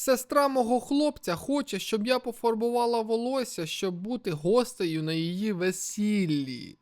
Сестра мого хлопця хоче, щоб я пофарбувала волосся, щоб бути гостею на її весіллі.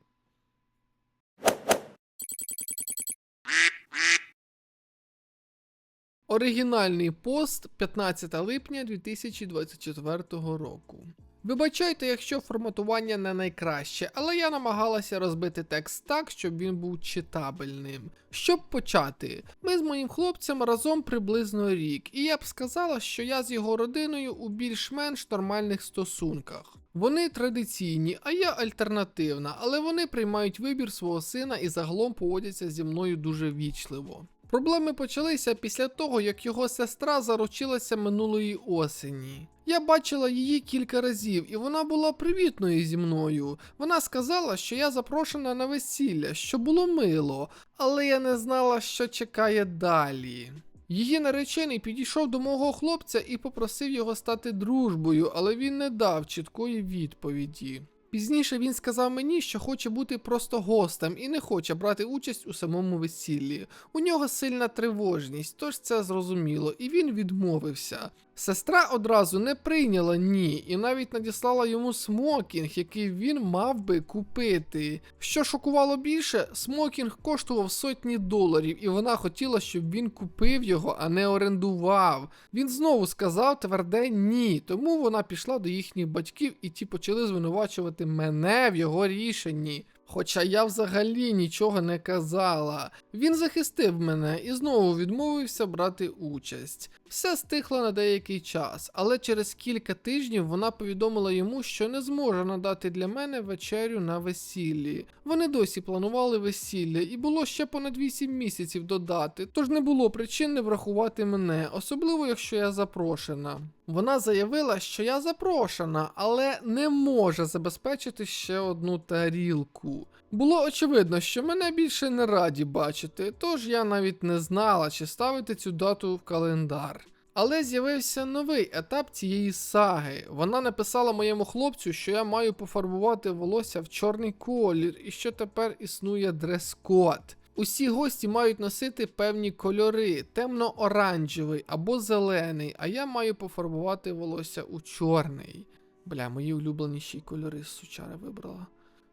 Оригінальний пост 15 липня 2024 року. Вибачайте, якщо форматування не найкраще, але я намагалася розбити текст так, щоб він був читабельним. Щоб почати, ми з моїм хлопцем разом приблизно рік, і я б сказала, що я з його родиною у більш-менш нормальних стосунках. Вони традиційні, а я альтернативна, але вони приймають вибір свого сина і загалом поводяться зі мною дуже вічливо. Проблеми почалися після того, як його сестра заручилася минулої осені. Я бачила її кілька разів, і вона була привітною зі мною. Вона сказала, що я запрошена на весілля, що було мило, але я не знала, що чекає далі. Її наречений підійшов до мого хлопця і попросив його стати дружбою, але він не дав чіткої відповіді. Пізніше він сказав мені, що хоче бути просто гостем і не хоче брати участь у самому весіллі. У нього сильна тривожність, тож це зрозуміло, і він відмовився. Сестра одразу не прийняла ні, і навіть надіслала йому смокінг, який він мав би купити. Що шокувало більше, смокінг коштував сотні доларів, і вона хотіла, щоб він купив його, а не орендував. Він знову сказав тверде ні, тому вона пішла до їхніх батьків, і ті почали звинувачувати мене в його рішенні. Хоча я взагалі нічого не казала. Він захистив мене і знову відмовився брати участь. Все стихло на деякий час, але через кілька тижнів вона повідомила йому, що не зможе надати для мене вечерю на весіллі. Вони досі планували весілля, і було ще понад 8 місяців додати, тож не було причин не врахувати мене, особливо якщо я запрошена. Вона заявила, що я запрошена, але не може забезпечити ще одну тарілку. Було очевидно, що мене більше не раді бачити, тож я навіть не знала, чи ставити цю дату в календар. Але з'явився новий етап цієї саги. Вона написала моєму хлопцю, що я маю пофарбувати волосся в чорний колір і що тепер існує дрес-код. Усі гості мають носити певні кольори: темно-оранжевий або зелений, а я маю пофарбувати волосся у чорний. Бля, мої улюбленіші кольори з сучари вибрала.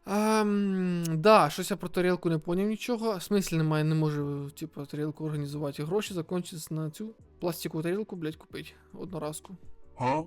Ем, да, щось я про тарілку не поняв нічого. Смислі немає, не можу, типу, тарілку організувати. Гроші закончаться на цю пластикову тарілку, блядь, купити одноразку. Huh?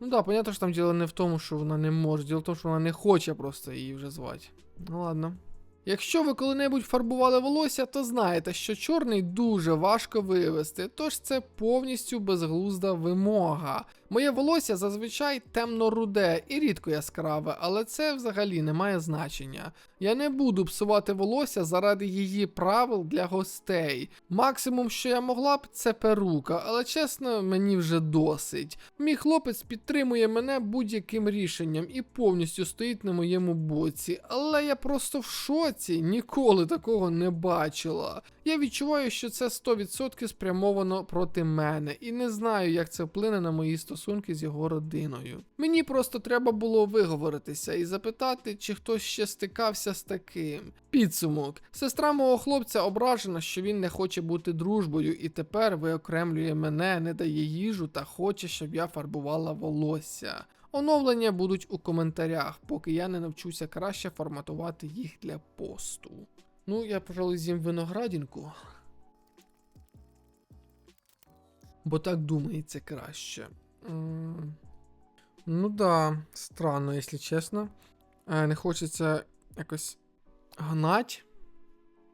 Ну да, понятно, що там діло не в тому, що вона не може, діло в тому, що вона не хоче просто її вже звати. Ну ладно. Якщо ви коли-небудь фарбували волосся, то знаєте, що чорний дуже важко вивести, тож це повністю безглузда вимога. Моє волосся зазвичай темно-руде і рідко яскраве, але це взагалі не має значення. Я не буду псувати волосся заради її правил для гостей. Максимум, що я могла б, це перука, але чесно, мені вже досить. Мій хлопець підтримує мене будь-яким рішенням і повністю стоїть на моєму боці, але я просто в шоці, ніколи такого не бачила. Я відчуваю, що це 100% спрямовано проти мене, і не знаю, як це вплине на мої стосунки з його родиною. Мені просто треба було виговоритися і запитати, чи хтось ще стикався з таким. Підсумок: сестра мого хлопця ображена, що він не хоче бути дружбою, і тепер виокремлює мене, не дає їжу та хоче, щоб я фарбувала волосся. Оновлення будуть у коментарях, поки я не навчуся краще форматувати їх для посту. Ну, я, пожалуй, з'їм виноградинку. Бо так думається краще. Ну да, странно, якщо чесно. Е, Не хочеться якось гнать.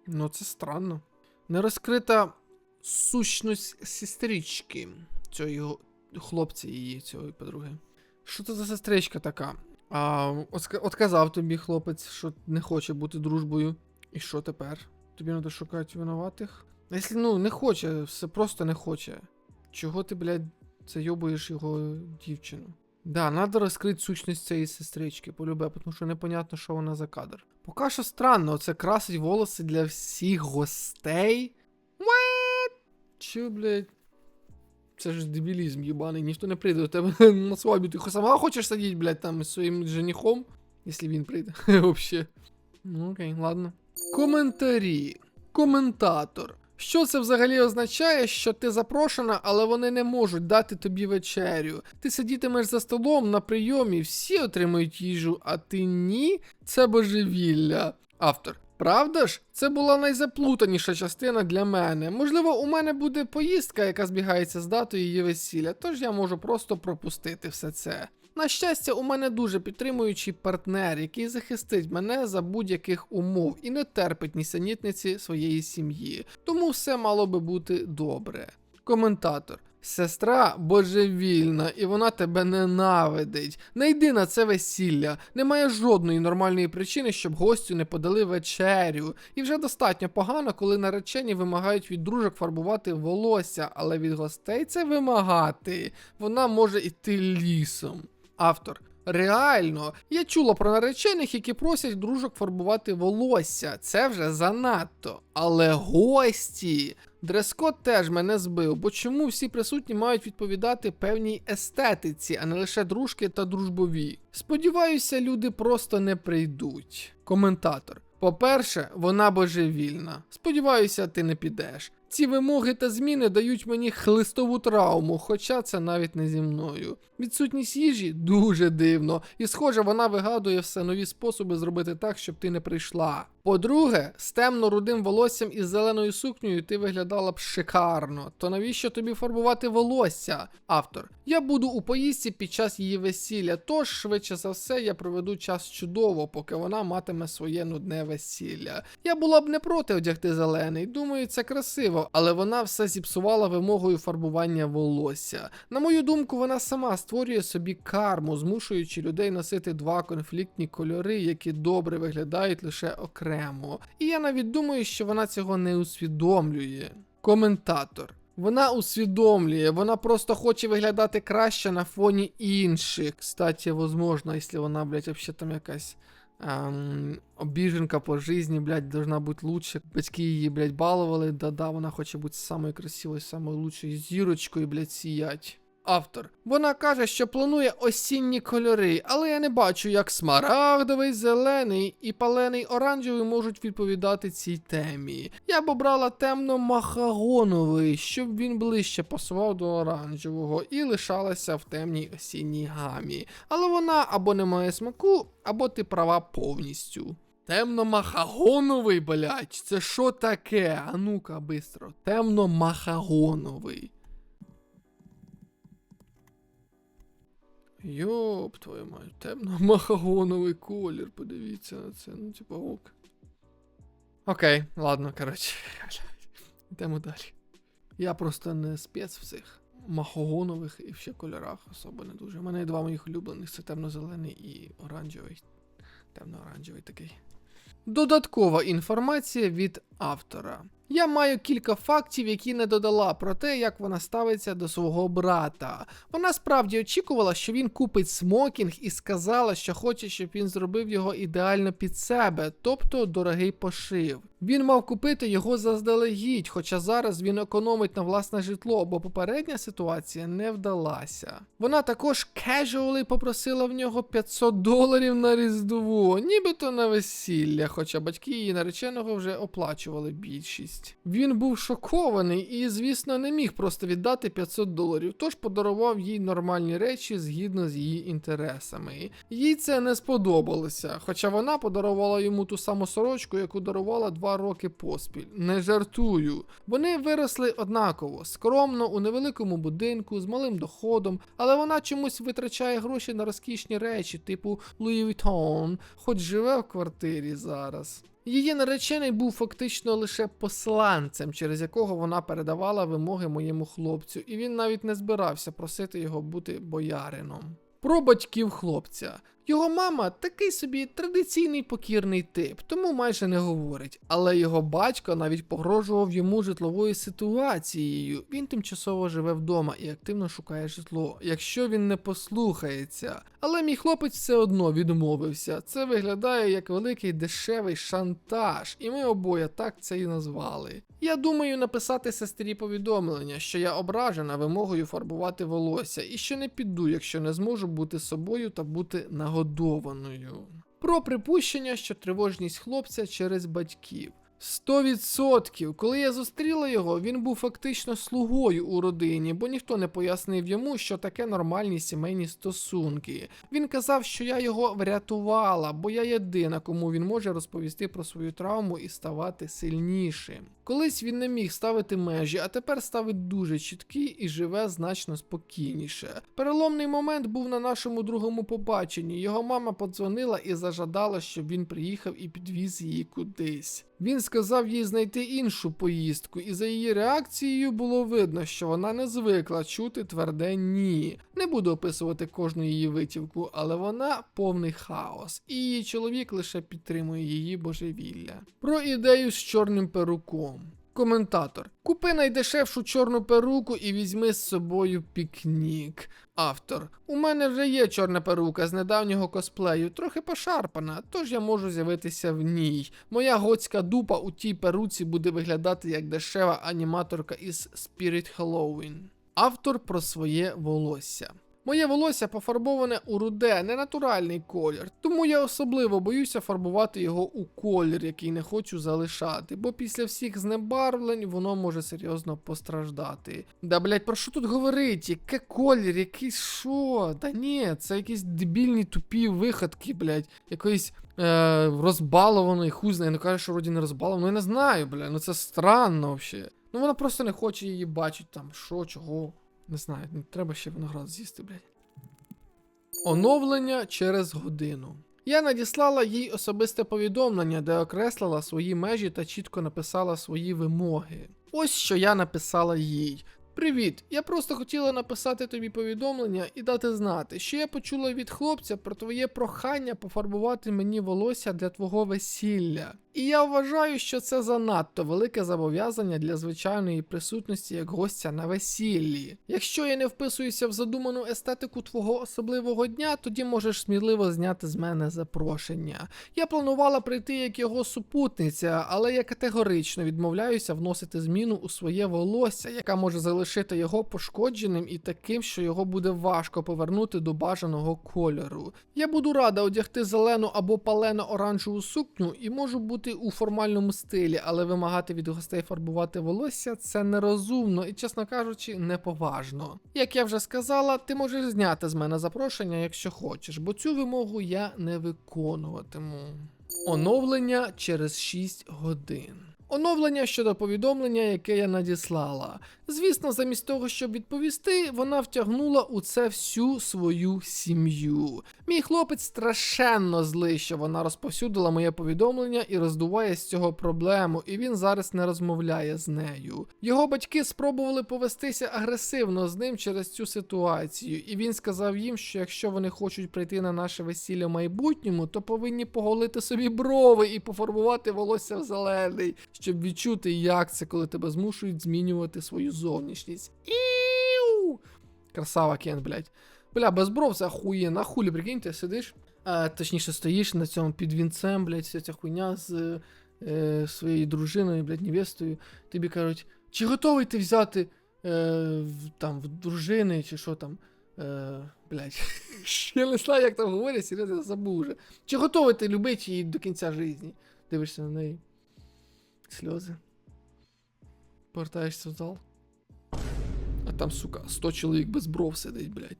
Ну, це странно. Не розкрита сущність сестрички цього хлопця її, цієї подруги. Що це за сестричка така? А, отказав тобі хлопець, що не хоче бути дружбою. І що тепер? Тобі треба шукати винуватих? Якщо ну не хоче, все просто не хоче. Чого ти, блядь, зайобуєш його дівчину? Да, треба розкрити сущність цієї сестрички, полюбе, тому що непонятно, що вона за кадр. Поки що странно, це красить волоси для всіх гостей. What? Чи, блядь? Це ж дебілізм єбаний, ніхто не прийде до тебе на свадьбу. Ти сама хочеш сидіти, блядь, там із своїм женихом, якщо він прийде. Вообще. Ну окей, ладно. Коментарі. Коментатор. Що це взагалі означає, що ти запрошена, але вони не можуть дати тобі вечерю. Ти сидітимеш за столом на прийомі, всі отримують їжу, а ти ні? Це божевілля. Автор. Правда ж? Це була найзаплутаніша частина для мене. Можливо, у мене буде поїздка, яка збігається з датою її весілля, тож я можу просто пропустити все це. На щастя, у мене дуже підтримуючий партнер, який захистить мене за будь-яких умов і не терпить нісенітниці своєї сім'ї. Тому все мало би бути добре. Коментатор. Сестра божевільна, і вона тебе ненавидить. Не йди на це весілля. Немає жодної нормальної причини, щоб гостю не подали вечерю. І вже достатньо погано, коли наречені вимагають від дружок фарбувати волосся, але від гостей це вимагати. Вона може йти лісом. Автор. Реально, я чула про наречених, які просять дружок фарбувати волосся. Це вже занадто. Але гості. Дрес-код теж мене збив, бо чому всі присутні мають відповідати певній естетиці, а не лише дружки та дружбові. Сподіваюся, люди просто не прийдуть. Коментатор. По-перше, вона божевільна. Сподіваюся, ти не підеш. Ці вимоги та зміни дають мені хлистову травму, хоча це навіть не зі мною. Відсутність їжі дуже дивно, і схоже, вона вигадує все нові способи зробити так, щоб ти не прийшла. По-друге, з темно-рудим волоссям і зеленою сукнею ти виглядала б шикарно. То навіщо тобі фарбувати волосся? Автор. Я буду у поїздці під час її весілля, тож швидше за все я проведу час чудово, поки вона матиме своє нудне весілля. Я була б не проти одягти зелений, думаю, це красиво, але вона все зіпсувала вимогою фарбування волосся. На мою думку, вона сама створює собі карму, змушуючи людей носити два конфліктні кольори, які добре виглядають лише окремо. І я навіть думаю, що вона цього не усвідомлює. Коментатор. Вона усвідомлює, вона просто хоче виглядати краще на фоні інших. Кстати, возможно, якщо вона, блядь, вообще там якась ем, обіженка по житті, блядь, должна бути лучше. Батьки її, блядь, балували, да-да, вона хоче бути самою красивою, самою лучшою зірочкою, блядь, сіять. Автор. Вона каже, що планує осінні кольори, але я не бачу, як смарагдовий, зелений і палений оранжевий можуть відповідати цій темі. Я б обрала темно-махагоновий, щоб він ближче пасував до оранжевого і лишалася в темній осінній гамі. Але вона або не має смаку, або ти права повністю. Темно-махагоновий, блядь, це що таке? А ну-ка, бистро. Темно-махагоновий. Йоп, твою мать, темно-махагоновий колір, подивіться на це, ну типа ок. Окей, ладно, коротше. Йдемо далі. Я просто не спец в цих махагонових і ще кольорах особо не дуже. У мене є два моїх улюблених це темно-зелений і оранжевий. Темно-оранжевий такий. Додаткова інформація від автора. Я маю кілька фактів, які не додала про те, як вона ставиться до свого брата. Вона справді очікувала, що він купить смокінг і сказала, що хоче, щоб він зробив його ідеально під себе, тобто дорогий пошив. Він мав купити його заздалегідь, хоча зараз він економить на власне житло, бо попередня ситуація не вдалася. Вона також кежуали попросила в нього 500 доларів на різдво, нібито на весілля, хоча батьки її нареченого вже оплачували більшість. Він був шокований і, звісно, не міг просто віддати 500 доларів, тож подарував їй нормальні речі згідно з її інтересами. Їй це не сподобалося, хоча вона подарувала йому ту саму сорочку, яку дарувала два роки поспіль. Не жартую. Вони виросли однаково, скромно у невеликому будинку з малим доходом, але вона чомусь витрачає гроші на розкішні речі, типу Louis Vuitton, хоч живе в квартирі зараз. Її наречений був фактично лише посланцем, через якого вона передавала вимоги моєму хлопцю, і він навіть не збирався просити його бути боярином. Про батьків хлопця. Його мама такий собі традиційний покірний тип, тому майже не говорить. Але його батько навіть погрожував йому житловою ситуацією. Він тимчасово живе вдома і активно шукає житло, якщо він не послухається. Але мій хлопець все одно відмовився. Це виглядає як великий дешевий шантаж, і ми обоє так це і назвали. Я думаю написати сестрі повідомлення, що я ображена вимогою фарбувати волосся, і що не піду, якщо не зможу бути собою та бути нагодованою. Про припущення, що тривожність хлопця через батьків. Сто відсотків. Коли я зустріла його, він був фактично слугою у родині, бо ніхто не пояснив йому, що таке нормальні сімейні стосунки. Він казав, що я його врятувала, бо я єдина, кому він може розповісти про свою травму і ставати сильнішим. Колись він не міг ставити межі, а тепер ставить дуже чіткі і живе значно спокійніше. Переломний момент був на нашому другому побаченні. Його мама подзвонила і зажадала, щоб він приїхав і підвіз її кудись. Він сказав їй знайти іншу поїздку, і за її реакцією було видно, що вона не звикла чути тверде ні. Не буду описувати кожну її витівку, але вона повний хаос, і її чоловік лише підтримує її божевілля. Про ідею з чорним перуком. Коментатор. Купи найдешевшу чорну перуку і візьми з собою пікнік. Автор. У мене вже є чорна перука з недавнього косплею, трохи пошарпана, тож я можу з'явитися в ній. Моя готська дупа у тій перуці буде виглядати як дешева аніматорка із Spirit Halloween. Автор про своє волосся. Моє волосся пофарбоване у руде, не натуральний колір, тому я особливо боюся фарбувати його у колір, який не хочу залишати, бо після всіх знебарвлень воно може серйозно постраждати. Да блять, про що тут говорить? Яке колір, який що? Та ні, це якісь дебільні тупі виходки, блять, якоїсь е, розбалованої хуй знає, ну каже, що вроді не розбаловано. Ну я не знаю, бля, ну це странно взагалі. Ну вона просто не хоче її бачити там, що, чого. Не знаю, треба ще виноград з'їсти, блядь. Оновлення через годину. Я надіслала їй особисте повідомлення, де окреслила свої межі та чітко написала свої вимоги. Ось що я написала їй. Привіт, я просто хотіла написати тобі повідомлення і дати знати, що я почула від хлопця про твоє прохання пофарбувати мені волосся для твого весілля. І я вважаю, що це занадто велике зобов'язання для звичайної присутності як гостя на весіллі. Якщо я не вписуюся в задуману естетику твого особливого дня, тоді можеш сміливо зняти з мене запрошення. Я планувала прийти як його супутниця, але я категорично відмовляюся вносити зміну у своє волосся, яка може залишити його пошкодженим і таким, що його буде важко повернути до бажаного кольору. Я буду рада одягти зелену або палено-оранжеву сукню і можу бути у формальному стилі, але вимагати від гостей фарбувати волосся це нерозумно і, чесно кажучи, неповажно. Як я вже сказала, ти можеш зняти з мене запрошення, якщо хочеш, бо цю вимогу я не виконуватиму. Оновлення через 6 годин. Оновлення щодо повідомлення, яке я надіслала. Звісно, замість того, щоб відповісти, вона втягнула у це всю свою сім'ю. Мій хлопець страшенно злий, що вона розповсюдила моє повідомлення і роздуває з цього проблему, і він зараз не розмовляє з нею. Його батьки спробували повестися агресивно з ним через цю ситуацію, і він сказав їм, що якщо вони хочуть прийти на наше весілля в майбутньому, то повинні поголити собі брови і пофарбувати волосся в зелений, щоб відчути, як це, коли тебе змушують змінювати свою зовнішність. Іу! Красава Кен, блядь. Бля, без бров це охуєнно. Хулі, прикиньте, сидиш, а, точніше стоїш на цьому під вінцем, блядь, вся ця хуйня з е, своєю дружиною, блядь, невестою. Тобі кажуть, чи готовий ти взяти е, там, в дружини, чи що там. Е, блядь, я не знаю, як там говорять, серйозно, я забув вже. Чи готовий ти любити її до кінця житті? Дивишся на неї. Сльози. Повертаєшся в зал. А там, сука, 100 чоловік без бров сидить, блядь.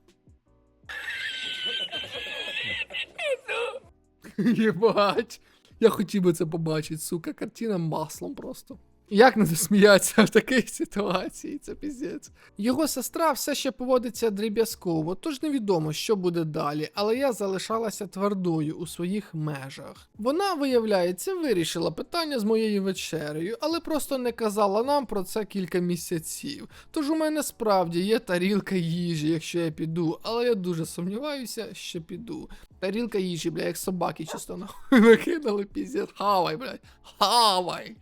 Єбать. Я хотів би це побачити, сука, картина маслом просто. Як не засміятися в такій ситуації, це піздець. Його сестра все ще поводиться дріб'язково, тож невідомо, що буде далі, але я залишалася твердою у своїх межах. Вона, виявляється, вирішила питання з моєю вечерею, але просто не казала нам про це кілька місяців. Тож у мене справді є тарілка їжі, якщо я піду, але я дуже сумніваюся, що піду. Тарілка їжі, бля, як собаки чисто нахуй накинули, піздець. Хавай, блядь, хавай.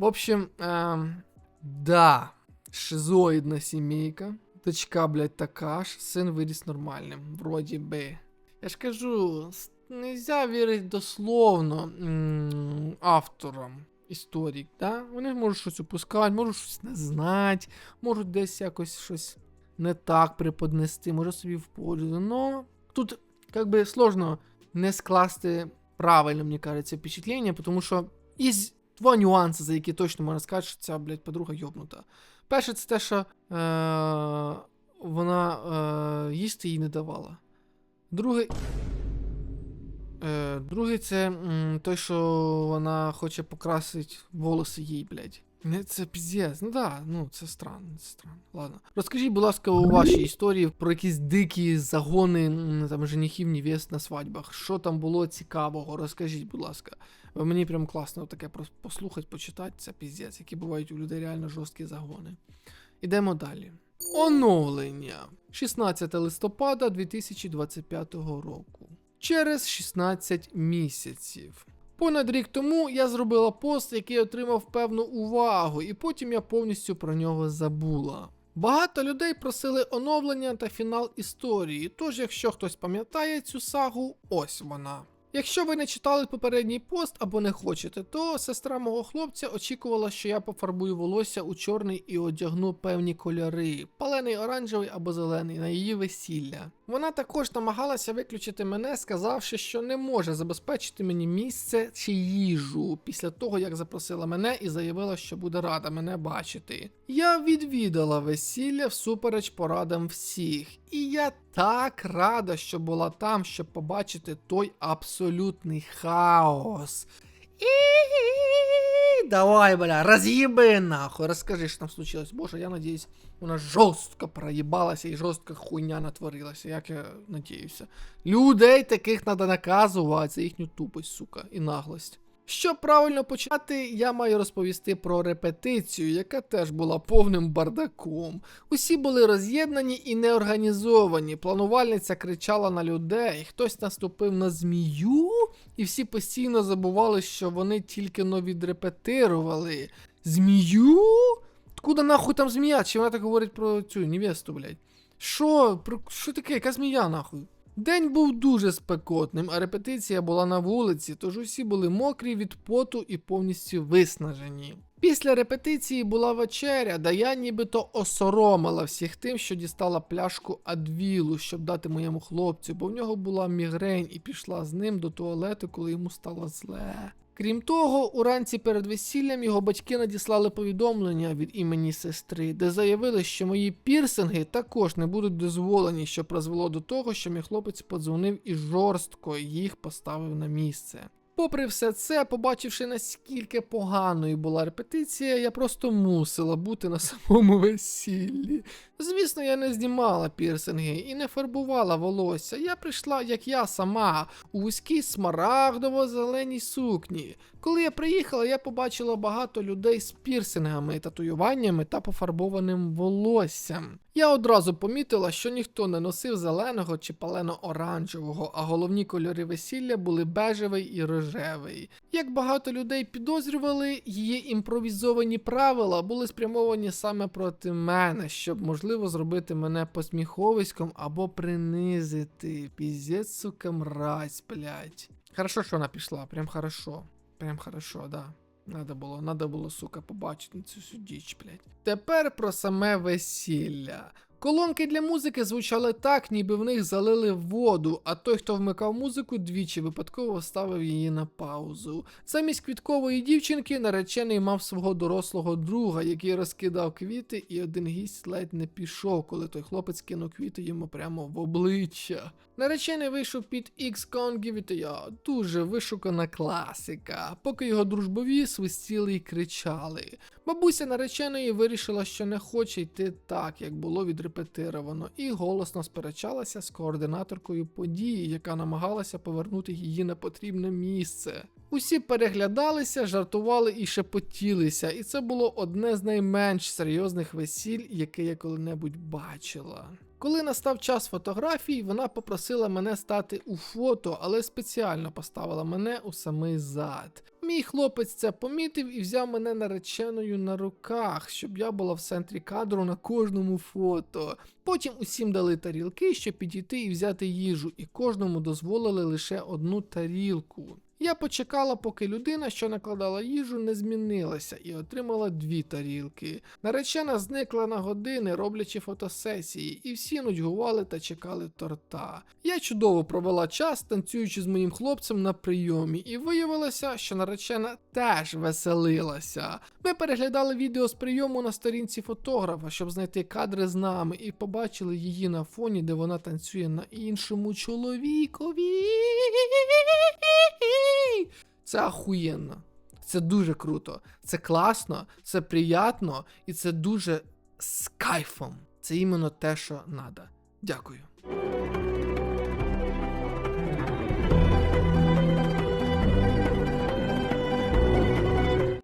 В общем, эм, да, шизоїдна сімейка. Дочка, блядь, така ж, син виріс нормальним, вроді би. Я ж кажу, нельзя вірити дословно авторам історій, да? Вони можуть щось упускати, можуть щось не знати, можуть десь якось щось не так преподнести, може собі в пользу. Но тут, как бы, сложно не скласти правильно, мені кажеться, впечатлення, тому що із два нюанси, за які точно можна сказати, що ця, блядь, подруга йобнута. Перше, це те, що е, вона е, їсти їй не давала. Друге. Е, другий це м, той, що вона хоче покрасити волоси їй, блядь. Це піздець. Ну да, ну це странно, це странно. Ладно. Розкажіть, будь ласка, у вашій історії про якісь дикі загони там женихів, невест на свадьбах. Що там було цікавого? Розкажіть, будь ласка. Мені прям класно таке послухати, почитати, це піздець, які бувають у людей реально жорсткі загони. Ідемо далі. Оновлення 16 листопада 2025 року. Через 16 місяців. Понад рік тому я зробила пост, який отримав певну увагу, і потім я повністю про нього забула. Багато людей просили оновлення та фінал історії, тож якщо хтось пам'ятає цю сагу, ось вона. Якщо ви не читали попередній пост або не хочете, то сестра мого хлопця очікувала, що я пофарбую волосся у чорний і одягну певні кольори, палений оранжевий або зелений на її весілля. Вона також намагалася виключити мене, сказавши, що не може забезпечити мені місце чи їжу після того, як запросила мене і заявила, що буде рада мене бачити. Я відвідала весілля всупереч порадам всіх, і я так рада, що була там, щоб побачити той абсолютний хаос. І давай, бля, разъебы нахуй, розкажи, що там случилось. Боже, я надіюсь, вона жорстко проїбалася і жорстка хуйня натворилася, як я надіюся. Людей таких треба наказувати за їхню тупость, сука, і наглость. Щоб правильно почати, я маю розповісти про репетицію, яка теж була повним бардаком. Усі були роз'єднані і неорганізовані. Планувальниця кричала на людей, хтось наступив на змію, і всі постійно забували, що вони тільки но відрепетирували. Змію? Откуда нахуй там змія? Чи вона так говорить про цю невесту, блядь? Що? Про що таке? Яка змія нахуй? День був дуже спекотним, а репетиція була на вулиці, тож усі були мокрі від поту і повністю виснажені. Після репетиції була вечеря, де я нібито осоромила всіх тим, що дістала пляшку адвілу, щоб дати моєму хлопцю, бо в нього була мігрень і пішла з ним до туалету, коли йому стало зле. Крім того, уранці перед весіллям його батьки надіслали повідомлення від імені сестри, де заявили, що мої пірсинги також не будуть дозволені, що призвело до того, що мій хлопець подзвонив і жорстко їх поставив на місце. Попри все це, побачивши наскільки поганою була репетиція, я просто мусила бути на самому весіллі. Звісно, я не знімала пірсинги і не фарбувала волосся. Я прийшла, як я сама, у вузькій смарагдово-зеленій сукні. Коли я приїхала, я побачила багато людей з пірсингами, татуюваннями та пофарбованим волоссям. Я одразу помітила, що ніхто не носив зеленого чи палено-оранжевого, а головні кольори весілля були бежевий і рожевий. Як багато людей підозрювали, її імпровізовані правила були спрямовані саме проти мене, щоб можливо зробити мене посміховиськом або принизити. Піздець, сука, мразь, блядь. Хорошо, що вона пішла, прям хорошо. Прям хорошо, да. Надо було, надо було, сука, побачити цю всю діч, блядь. Тепер про саме весілля. Колонки для музики звучали так, ніби в них залили воду, а той, хто вмикав музику, двічі випадково ставив її на паузу. Замість квіткової дівчинки наречений мав свого дорослого друга, який розкидав квіти, і один гість ледь не пішов, коли той хлопець кинув квіти йому прямо в обличчя. Наречений вийшов під X Can't Give It To You. дуже вишукана класика, поки його дружбові свистіли й кричали. Бабуся нареченої вирішила, що не хоче йти так, як було відрепетировано, і голосно сперечалася з координаторкою події, яка намагалася повернути її на потрібне місце. Усі переглядалися, жартували і шепотілися, і це було одне з найменш серйозних весіль, яке я коли-небудь бачила. Коли настав час фотографій, вона попросила мене стати у фото, але спеціально поставила мене у самий зад. Мій хлопець це помітив і взяв мене нареченою на руках, щоб я була в центрі кадру на кожному фото. Потім усім дали тарілки, щоб підійти і взяти їжу, і кожному дозволили лише одну тарілку. Я почекала, поки людина, що накладала їжу, не змінилася, і отримала дві тарілки. Наречена зникла на години, роблячи фотосесії, і всі нудьгували та чекали торта. Я чудово провела час, танцюючи з моїм хлопцем на прийомі, і виявилося, що наречена теж веселилася. Ми переглядали відео з прийому на сторінці фотографа, щоб знайти кадри з нами, і побачили її на фоні, де вона танцює на іншому чоловікові. Це ахуєнно. Це дуже круто. Це класно, це приятно і це дуже з кайфом. Це іменно те, що надо. Дякую.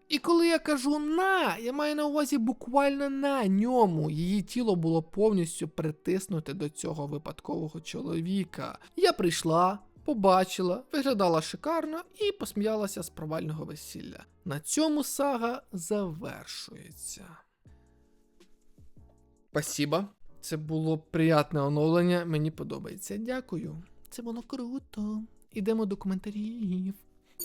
І коли я кажу на, я маю на увазі буквально на ньому. Її тіло було повністю притиснуте до цього випадкового чоловіка. Я прийшла, побачила, виглядала шикарно і посміялася з провального весілля. На цьому сага завершується. Спасибо. Це було приятне оновлення, мені подобається. Дякую. Це було круто. Ідемо до коментарів.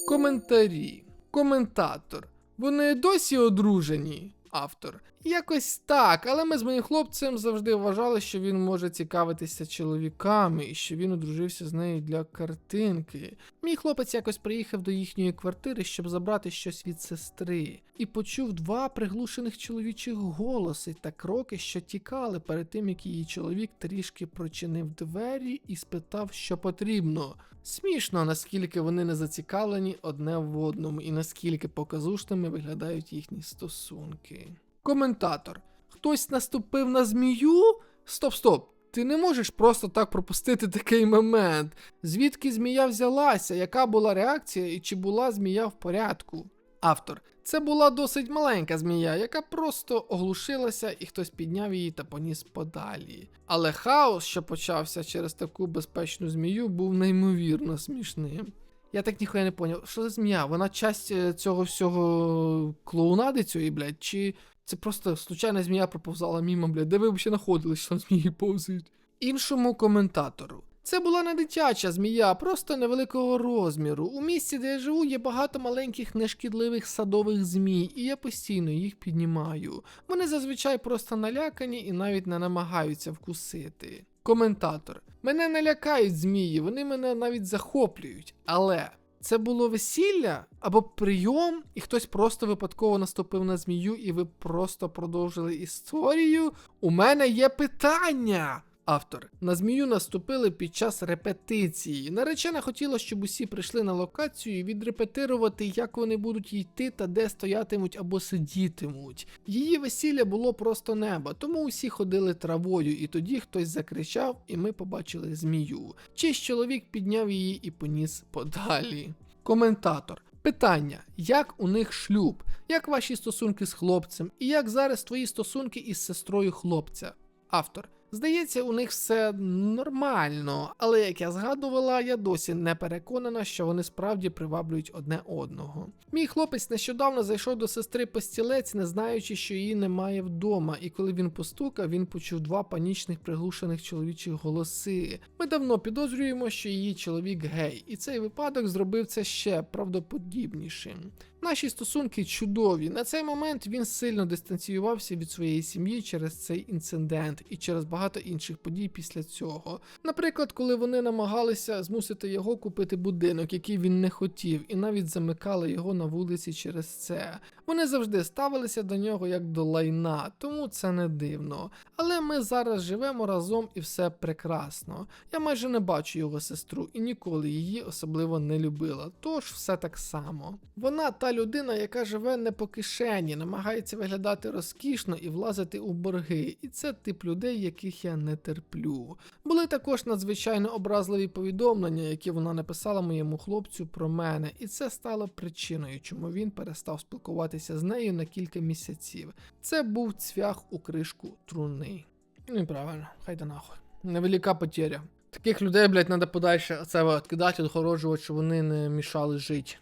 Коментарі. Коментатор. Вони досі одружені. Автор. Якось так, але ми з моїм хлопцем завжди вважали, що він може цікавитися чоловіками і що він одружився з нею для картинки. Мій хлопець якось приїхав до їхньої квартири, щоб забрати щось від сестри, і почув два приглушених чоловічих голоси та кроки, що тікали перед тим, як її чоловік трішки прочинив двері і спитав, що потрібно. Смішно, наскільки вони не зацікавлені одне в одному і наскільки показушними виглядають їхні стосунки. Коментатор. Хтось наступив на змію? Стоп, стоп. Ти не можеш просто так пропустити такий момент. Звідки змія взялася? Яка була реакція і чи була змія в порядку? Автор. Це була досить маленька змія, яка просто оглушилася і хтось підняв її та поніс подалі. Але хаос, що почався через таку безпечну змію, був неймовірно смішним. Я так ніхуя не поняв, що за змія? Вона часть е, цього всього клоунади цієї, блядь, чи це просто случайна змія проповзала мімо, блядь, де ви взагалі знаходились, що там змії повзають? Іншому коментатору. Це була не дитяча змія, просто невеликого розміру. У місці, де я живу, є багато маленьких нешкідливих садових змій, і я постійно їх піднімаю. Вони зазвичай просто налякані і навіть не намагаються вкусити. Коментатор. Мене не лякають змії, вони мене навіть захоплюють. Але це було весілля або прийом, і хтось просто випадково наступив на змію, і ви просто продовжили історію. У мене є питання. Автор на змію наступили під час репетиції. Наречена хотіла, щоб усі прийшли на локацію і відрепетирувати, як вони будуть йти та де стоятимуть або сидітимуть. Її весілля було просто небо, тому усі ходили травою, і тоді хтось закричав, і ми побачили змію. Чийсь чоловік підняв її і поніс подалі. Коментатор. Питання: як у них шлюб, як ваші стосунки з хлопцем, і як зараз твої стосунки із сестрою хлопця? Автор. Здається, у них все нормально, але як я згадувала, я досі не переконана, що вони справді приваблюють одне одного. Мій хлопець нещодавно зайшов до сестри по стілець, не знаючи, що її немає вдома, і коли він постукав, він почув два панічних приглушених чоловічих голоси. Ми давно підозрюємо, що її чоловік гей, і цей випадок зробив це ще правдоподібнішим. Наші стосунки чудові. На цей момент він сильно дистанціювався від своєї сім'ї через цей інцидент і через багато інших подій після цього. Наприклад, коли вони намагалися змусити його купити будинок, який він не хотів, і навіть замикали його на вулиці через це. Вони завжди ставилися до нього як до лайна, тому це не дивно. Але ми зараз живемо разом і все прекрасно. Я майже не бачу його сестру і ніколи її особливо не любила, тож все так само. Вона та людина, яка живе не по кишені, намагається виглядати розкішно і влазити у борги, і це тип людей, яких я не терплю. Були також надзвичайно образливі повідомлення, які вона написала моєму хлопцю про мене, і це стало причиною, чому він перестав спілкуватися з нею на кілька місяців. Це був цвях у кришку труни. Ну і правильно, хай да нахуй. Невелика потеря. Таких людей, блядь, треба подальше це відкидати, відгороджувати, щоб вони не мішали жити.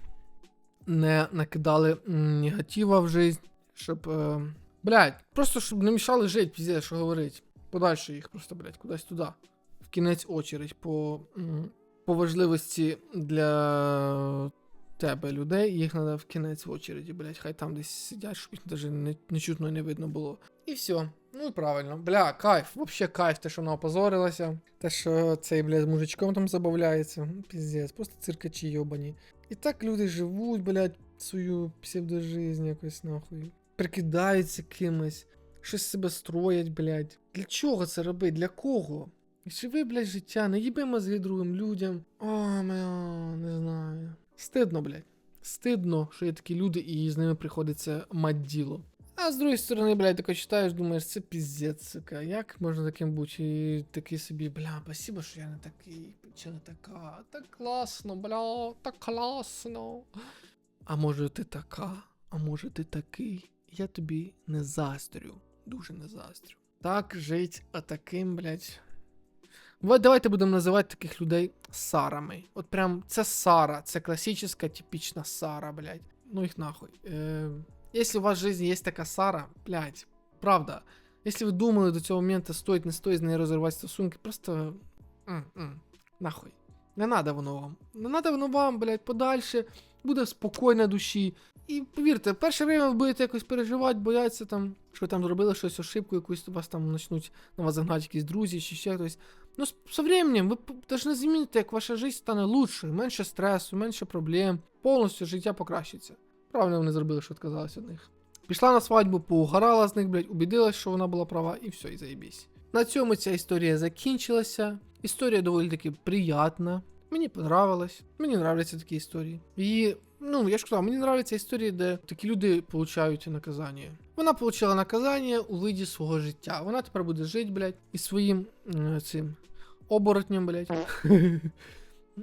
Не накидали негатива в жизнь, щоб. Е, Блять, просто щоб не мішали жити, піздець, що говорить. Подальше їх просто, блять, кудись туди. В кінець очередь по, по важливості для тебе людей, їх треба в кінець в очереді, блядь, хай там десь сидять, щоб їх навіть не, не чутно і не видно було. І все. Ну і правильно. Бля, кайф, вообще кайф, те, що вона опозорилася. Те, що цей, блядь, з мужичком там забавляється. Піздець, просто циркачі йобані. І так люди живуть, блядь, свою псевдожизнь якось нахуй. Прикидаються кимось, щось себе строять, блядь. Для чого це робить? Для кого? Живи, блядь, життя, не їби мозги другим людям. О, мя, не знаю. Стидно, блядь. Стидно, що є такі люди, і з ними приходиться мать. А з другої сторони, блядь, тако читаєш, думаєш, це піздець. Як можна таким бути? І такий собі, бля, спасибо, що я не такий, чи не така. Так класно, бля, так класно. А може ти така, а може ти такий. Я тобі не застрю. Дуже не застрю. Так жить отаким, блядь. Давайте будемо називати таких людей Сарами. От прям це Сара, це класична, типічна Сара, блядь. Ну їх нахуй. Е, если у вас в жизни есть такая Сара, блядь, правда. Если вы думали до цього моменту, стоїть, не стоїть з нею розривати стосунки, просто. м-м, нахуй. Не надо воно вам. Не надо воно вам, блядь, подальше. Буде спокійно душі. І повірте, перше время ви будете якось переживати, боятися там, що ви там зробили щось ошибку, якусь вас там почнуть на вас загнати якісь друзі чи ще хтось. Ну, з, со временем ви повинні змінити, як ваша життя стане лучшою, менше стресу, менше проблем, повністю життя покращиться. Правильно вони зробили, що відказалися від них. Пішла на свадьбу, поугарала з них, блядь, убедилась, що вона була права, і все, і заєбісь. На цьому ця історія закінчилася. Історія доволі таки приятна. Мені понравилось. Мені нравляться такі історії. І, ну, я ж казав, мені нравляться історії, де такі люди получають наказання. Вона отримала наказання у виді свого життя. Вона тепер буде жити, блядь, і своїм е, цим оборотнем, блядь.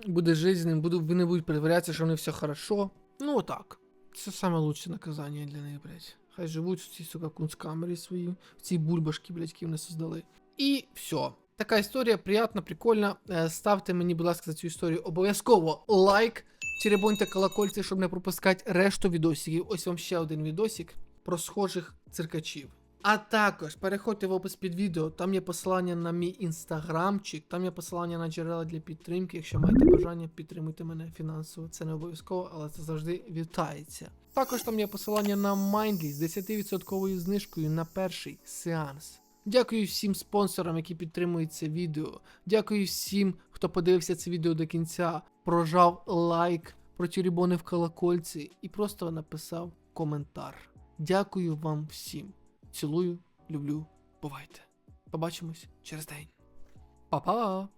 буде жити з ним, буде, вони будуть перевірятися, що в них все хорошо. Ну, отак. Це саме лучше наказання для них, блядь. Хай живуть в цій, сука, кунсткамері свої, в цій бульбашки, блядь, які вони создали. І все. Така історія приятна, прикольна. Е, Ставте мені, будь ласка, за цю історію обов'язково лайк. Черебоньте колокольці, щоб не пропускати решту відосиків. Ось вам ще один відосик про схожих циркачів. А також переходьте в опис під відео, там є посилання на мій інстаграмчик, там є посилання на джерела для підтримки. Якщо маєте бажання, підтримуйте мене фінансово. Це не обов'язково, але це завжди вітається. Також там є посилання на Mindly з 10% знижкою на перший сеанс. Дякую всім спонсорам, які підтримують це відео. Дякую всім, хто подивився це відео до кінця, прожав лайк, протірібонив колокольці і просто написав коментар. Дякую вам всім. Цілую, люблю, бувайте. Побачимось через день. Па-па!